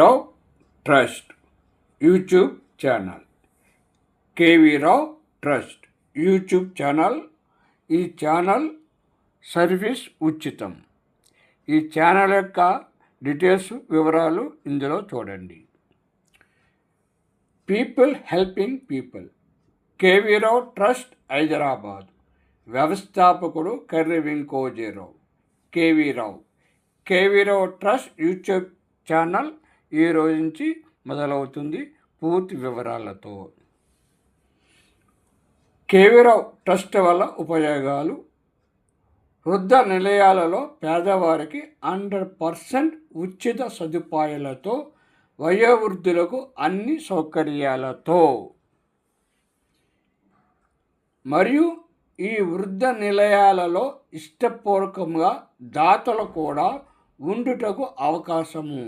Rao trust YouTube channel. K V Rao trust YouTube channel. ఈ channel service ఉచితం. ఈ channel యొక్క details వివరాలు ఇందులో చూడండి. People helping people. K V Rao trust Hyderabad. వ్యవస్థాపకుడు Karri Venkojirao K V Rao. K V trust YouTube channel ఈ రోజు నుంచి మొదలవుతుంది? పూర్తి వివరాలతో. కేవీరావు ట్రస్ట్ వల్ల ఉపయోగాలు. వృద్ధ నిలయాలలో పేదవారికి హండ్రెడ్ పర్సెంట్ ఉచిత సదుపాయాలతో వయోవృద్ధులకు అన్ని సౌకర్యాలతో. మరియు ఈ వృద్ధ నిలయాలలో ఇష్టపూర్వకంగా దాతలు కూడా ఉండుటకు అవకాశము.